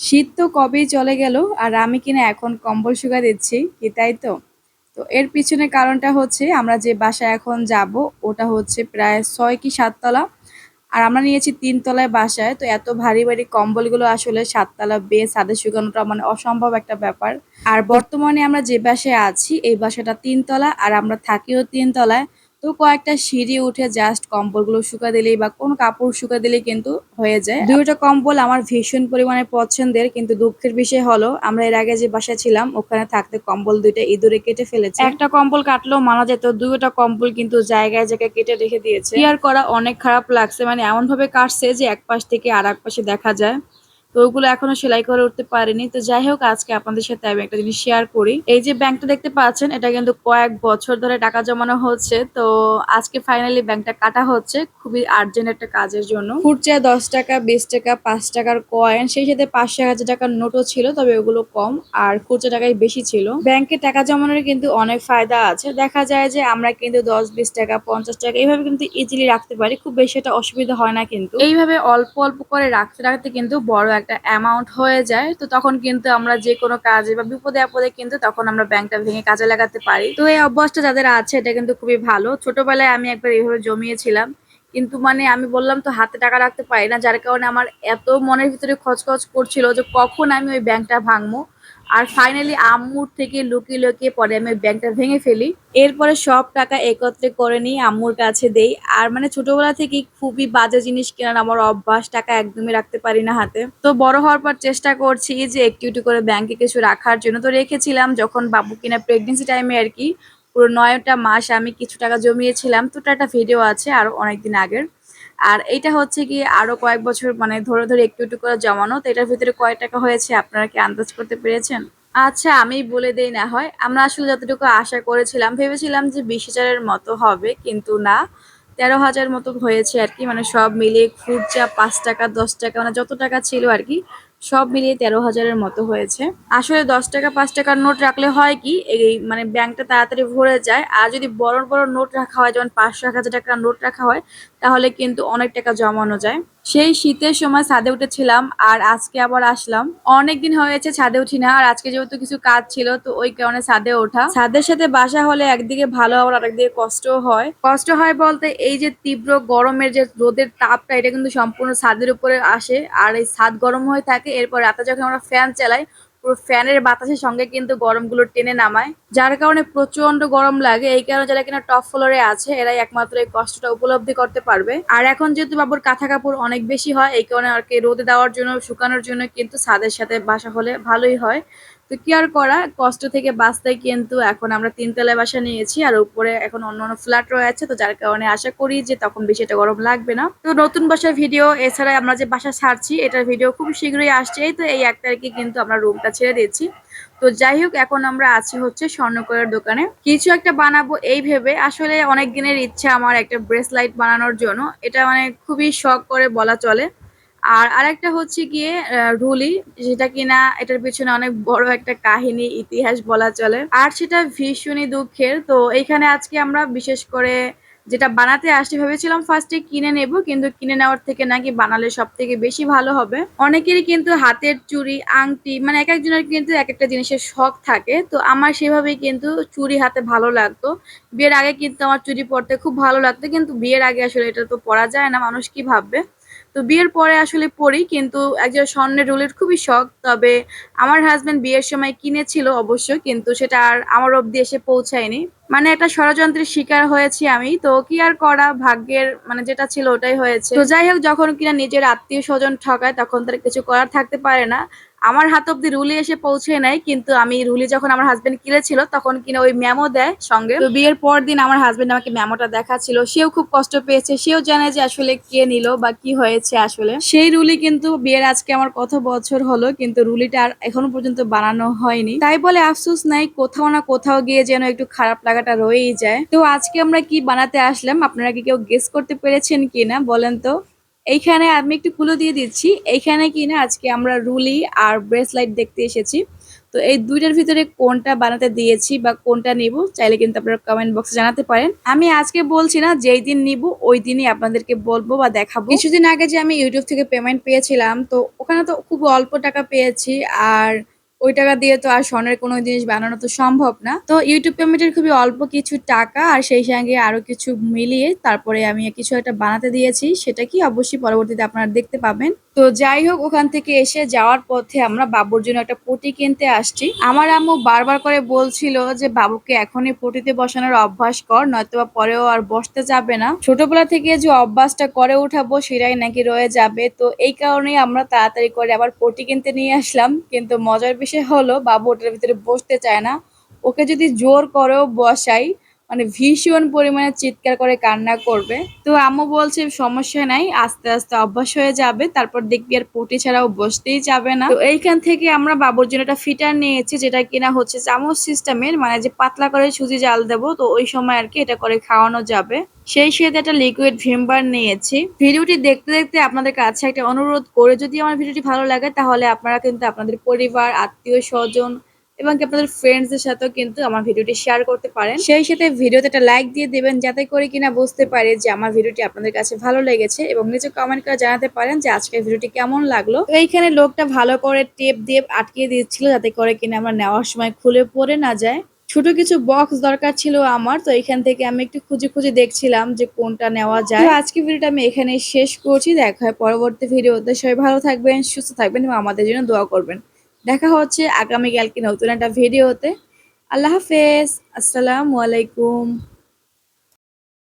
শীত তো কবেই চলে গেল, আর আমি কিনা এখন কম্বল শুকা দিচ্ছি, কি তাই তো? তো এর পিছনে কারণটা হচ্ছে আমরা যে বাসায় এখন যাব, ওটা হচ্ছে প্রায় ছয় কি সাততলা আর আমরা নিয়েছি তিনতলায় বাসায়, তো এত ভারী ভারী কম্বলগুলো আসলে সাততলা বেয়ে ছাদে শুকানোটা মানে অসম্ভব একটা ব্যাপার। আর বর্তমানে আমরা যে বাসায় আছি, এই বাসাটা তিনতলা আর আমরা থাকিও তিনতলায় তো কয়েকটা সিঁড়ি উঠে জাস্ট কম্বলগুলো শুকা দিলেই বা কোনো কাপড় শুকা দিলেই কিন্তু হয়ে যায়। দুইটা কম্বল আমার ভীষণ পরিমাণে পছন্দের কিন্তু দুঃখের বিষয় হলো আমরা এর আগে যে বাসায় ছিলাম ওখানে থাকতে কম্বল দুইটা ইঁদুরে কেটে ফেলেছে। একটা কম্বল কাটলেও মানা যেত দুইটা কম্বল কিন্তু জায়গায় জায়গায় কেটে রেখে দিয়েছে। কেয়ার করা অনেক খারাপ লাগছে। মানে এমন ভাবে কাটছে যে এক পাশ থেকে আর এক পাশে দেখা যায়। ওগুলো এখনও সেলাই করে উঠতে পারিনি। তো যাই হোক, আজকে আপনাদের সাথে আমি একটা জিনিস শেয়ার করি। এই যে ব্যাংকটা দেখতে পাচ্ছেন, এটা কিন্তু কয়েক বছর ধরে টাকা জমানো হচ্ছে। তো আজকে ফাইনালি ব্যাংকটা কাটা হচ্ছে, খুবই আর্জেন্ট একটা কাজের জন্য। ফুটছে দশ টাকা, বিশ টাকা, পাঁচ টাকার কয়েন সেই সাথে পাঁচশো হাজার টাকার নোটও ছিল, তবে ওগুলো কম, আর খুচরা টাকাই বেশি ছিল। ব্যাংকে টাকা জমানোর কিন্তু অনেক ফায়দা আছে। দেখা যায় যে আমরা কিন্তু দশ, বিশ টাকা, পঞ্চাশ টাকা এইভাবে কিন্তু ইজিলি রাখতে পারি, খুব বেশি একটা অসুবিধা হয় না কিন্তু। এইভাবে অল্প অল্প করে রাখতে রাখতে কিন্তু বড় একটা অ্যামাউন্ট হয়ে যায়, তো তখন কিন্তু আমরা যে কোনো কাজে বা বিপদে আপদে কিন্তু তখন আমরা ব্যাংকটা ভেঙে কাজে লাগাতে পারি। তো এই অভ্যাসটা যাদের আছে, এটা কিন্তু খুবই ভালো। ছোটবেলায় আমি একবার এইভাবে জমিয়েছিলাম, কিন্তু মানে আমি বললাম তো হাতে টাকা রাখতে পারি না, যার কারণে আমার এত মনের ভিতরে খচখচ করছিল যে কখন আমি ওই ব্যাংকটা ভাঙবো। আর ফাইনালি আম্মুর থেকে লুকিয়ে লুকিয়ে পরে আমি ব্যাংকটা ভেঙে ফেলি। এরপরে সব টাকা একত্রে করে নিয়ে আম্মুর কাছে দেই। আর মানে ছোটবেলা থেকে খুবই বাজে জিনিস কেনার আমার অভ্যাস, টাকা একদমই রাখতে পারি না হাতে। তো বড় হওয়ার পর চেষ্টা করছি যে একটু একটু করে ব্যাংকে কিছু রাখার জন্য। তো রেখেছিলাম যখন বাবু কিনা প্রেগনেন্সি টাইমে আর কি, পুরো নয়টা মাস আমি কিছু টাকা জমিয়েছিলাম। তো একটা ভিডিও আছে আরও অনেকদিন আগের। আর এটা হচ্ছে কি আরও কয়েক বছর মানে ধরে ধরে একটু একটু করে জমানো, তো এটার ভিতরে কয় টাকা হয়েছে আপনারা কি আন্দাজ করতে পেরেছেন? আচ্ছা আমি বলে দেই না হয়, আমরা আসলে যতটুকু আশা করেছিলাম, ভেবেছিলাম যে বিশ হাজারের মতো হবে, কিন্তু না। তেরো হাজার মতো হয়েছে আর কি মানে সব মিলিয়ে খুচরা পাঁচ টাকা, দশ টাকা মানে যত টাকা ছিল আর কি সব মিলিয়ে তেরো হাজারের মতো হয়েছে। আসলে দশ টাকা, পাঁচ টাকার নোট রাখলে হয় কি, এই মানে ব্যাংকটা তাড়াতাড়ি ভরে যায়। আর যদি বড় বড় নোট রাখা হয়, যেমন পাঁচশো, এক হাজার টাকার নোট রাখা হয়, তাহলে কিন্তু অনেক টাকা জমানো যায়। সেই শীতের সময় ছাদে উঠেছিলাম আর আজকে আবার আসলাম। অনেক দিন হয়েছে ছাদে উঠি না, আর আজকে যেহেতু কিছু কাজ ছিল, তো ওই কারণে ছাদে ওঠা। ছাদের সাথে বাসা হলে একদিকে ভালো, আবার আরেকদিকে কষ্ট হয়। কষ্ট হয় বলতে এই যে তীব্র গরমের যে রোদের তাপটা, এটা কিন্তু সম্পূর্ণ ছাদের উপরে আসে। আর এই ছাদ গরম হয়ে থাকে, এরপর রাতে যখন আমরা ফ্যান চালাই পুরো ফ্যানের বাতাসের সঙ্গে কিন্তু গরমগুলো টেনে নামায়, যার কারণে প্রচণ্ড গরম লাগে। এই কারণে যারা কিনা টপ ফ্লোরে আছে, এরাই একমাত্র এই কষ্টটা উপলব্ধি করতে পারবে। আর এখন যেহেতু বাবুর কাঁথা কাপড় অনেক বেশি হয়, এই কারণে আর কি রোদে দেওয়ার জন্য, শুকানোর জন্য কিন্তু সাদের সাথে বাসা হলে ভালোই হয়। তো কি আর করা, কষ্ট থেকে বাঁচতে কিন্তু এখন আমরা তিনতলায় বাসা নিয়েছি আর উপরে এখন অন্য অন্য ফ্ল্যাট রয়েছে, তো যার কারণে আশা করি যে তখন বেশি এটা গরম লাগবে না। তো নতুন বাসার ভিডিও এছাড়া আমরা যে বাসা ছাড়ছি, এটার ভিডিও খুব শীঘ্রই আসছে। তো এই এক তারিখে কিন্তু আমরা রুমটা ছেড়ে দিয়েছি। তো যাই হোক, এখন আমরা আছি হচ্ছে স্বর্ণকরের দোকানে। কিছু একটা বানাবো এই ভেবে, আসলে অনেক দিনের ইচ্ছা আমার একটা ব্রেসলাইট বানানোর জন্য। এটা মানে খুবই শখ করে বলা চলে। আর আরেকটা হচ্ছে গিয়ে রুলি, যেটা কিনা এটার পিছনে অনেক বড় একটা কাহিনী, ইতিহাস বলা চলে। আর সেটা ভীষণই দুঃখের। তো এইখানে আজকে আমরা বিশেষ করে যেটা বানাতে আসতে ভেবেছিলাম ফার্স্টে কিনে নেব, কিন্তু কিনে নেওয়ার থেকে নাকি বানালে সব থেকে বেশি ভালো হবে। অনেকেরই কিন্তু হাতের চুড়ি, আংটি মানে এক একজনের কিন্তু এক একটা জিনিসের শখ থাকে। তো আমার সেভাবেই কিন্তু চুড়ি হাতে ভালো লাগতো। বিয়ের আগে কিন্তু আমার চুড়ি পরতে খুব ভালো লাগতো, কিন্তু বিয়ের আগে আসলে এটা তো পরা যায় না, মানুষ কি ভাববে? তো বিয়ের পরে আসলে পড়ি, কিন্তু একজন স্বর্ণের রুলের খুবই শখ, তবে আমার হাজব্যান্ড বিয়ের সময় কিনেছিল অবশ্য কিন্তু সেটা আর আমার অব্দি এসে পৌঁছায়নি। মানে একটা ষড়যন্ত্রের শিকার হয়েছি আমি, তো কি আর করা, ভাগ্যের মানে যেটা ছিল ওটাই হয়েছে। তো যাই হোক, যখন কিনা নিজের আত্মীয় স্বজন ঠকায়, তখন তার কিছু করার থাকতে পারে না। আমার হাত অব্দি রুলি এসে পৌঁছে নেয় কিন্তু আমি রুলি যখন আমার হাজবেন্ড কিনেছিল তখন কিনা ওই ম্যামও দেয় সঙ্গে। তো বিয়ের পর দিন আমার হাজবেন্ড আমাকে ম্যামোটা দেখাচ্ছিল। সেও খুব কষ্ট পেয়েছে, সেও জানে যে আসলে কে নিল বা কি হয়েছে আসলে। সেই রুলি কিন্তু বিয়ের আজকে আমার কত বছর হলো, কিন্তু রুলিটা আর এখনও পর্যন্ত বানানো হয়নি। তাই বলে আফসোস নাই, কোথাও না কোথাও গিয়ে যেন একটু খারাপ লাগাটা রয়েই যায়। তো আজকে আমরা কি বানাতে আসলাম, আপনারা কি কেউ গেস করতে পেরেছেন কিনা বলেন তো? এইখানে আমি একটু কুলো দিয়ে দিচ্ছি। এইখানে কি না আজকে আমরা রুলি আর ব্রেসলাইট দেখতে এসেছি। তো এই দুইটার ভিতরে কোনটা বানাতে দিয়েছি বা কোনটা নিব, চাইলে কিন্তু আপনারা কমেন্ট বক্সে জানাতে পারেন। আমি আজকে বলছি না, যেই দিন নিব, ওই দিনই আপনাদেরকে বলব বা দেখাবো। কিছুদিন আগে যে আমি ইউটিউব থেকে পেমেন্ট পেয়েছিলাম, তো ওখানে তো খুব অল্প টাকা পেয়েছি, আর ওই টাকা দিয়ে তো আর স্বর্ণের কোনো জিনিস বানানো তো সম্ভব না। তো ইউটিউব পেমেন্টের খুবই অল্প কিছু টাকা আর সেই সঙ্গে আরও কিছু মিলিয়ে তারপরে আমি কিছু একটা বানাতে দিয়েছি, সেটা কি অবশ্যই পরবর্তীতে আপনারা দেখতে পাবেন। তো যাই হোক, ওখান থেকে এসে যাওয়ার পথে আমরা বাবুর জন্য একটা পটি কিনতে আসছি। আমার আম্মু বারবার করে বলছিল যে, বাবুকে এখনই পটিতে বসানোর অভ্যাস কর নয়তো পরেও আর বসতে যাবে না। ছোটবেলা থেকে যে অভ্যাসটা করে উঠাবো, সেটাই নাকি রয়ে যাবে। তো এই কারণেই আমরা তাড়াতাড়ি করে আবার পটি কিনতে নিয়ে আসলাম। কিন্তু মজার বিষয় হলো, বাবু ওটার ভিতরে বসতে চায় না। ওকে যদি জোর করেও বসাই মানে ভীষণ পরিমাণে চিৎকার করে কান্না করবে। তো আম্মু বলছে, সমস্যা নাই, আস্তে আস্তে অভ্যাস হয়ে যাবে, তারপর দেখবি আর পটি ছাড়াও বসতেই যাবে না। তো এইখান থেকে আমরা বাবুর জন্য একটা ফিটার নিয়েছি, যেটা কিনা হচ্ছে চামচ সিস্টেমের মানে যে পাতলা করে সুজি জাল দেবো, তো ওই সময় আর কি এটা করে খাওয়ানো যাবে। সেই সাথে একটা লিকুইড ভিমবার নিয়েছি। ভিডিওটি দেখতে দেখতে আপনাদের কাছে একটা অনুরোধ করে, যদি আমার ভিডিওটি ভালো লাগে, তাহলে আপনারা কিন্তু আপনাদের পরিবার, আত্মীয় স্বজন এবং কি আপনাদের ফ্রেন্ডসদের সাথেও কিন্তু আমার ভিডিওটি শেয়ার করতে পারেন। সেই সাথে ভিডিওতে একটা লাইক দিয়ে দেবেন যাতে করে কিনা বুঝতে পারে যে আমার ভিডিওটি আপনাদের কাছে ভালো লেগেছে এবং নিচে কমেন্ট করে জানাতে পারেন যে আজকের ভিডিওটি কেমন লাগল। এইখানে লোকটা ভালো করে টেপ দিয়ে আটকে দিচ্ছিল যাতে করে কিনা আমরা নেওয়ার সময় খুলে পড়ে না যায়। ছোট কিছু বক্স দরকার ছিল আমার, তো এখান থেকে আমি একটু খুঁজে খুঁজে দেখছিলাম যে কোনটা নেওয়া যায়। আজকে ভিডিওটা আমি এখানে শেষ করছি। দেখা হয় পরবর্তী ভিডিওতে। সবাই ভালো থাকবেন, সুস্থ থাকবেন এবং আমাদের জন্য দোয়া করবেন। দেখা হচ্ছে আগামীকালকে নতুন একটা ভিডিওতে। আল্লাহ হাফেজ। আসসালামু আলাইকুম।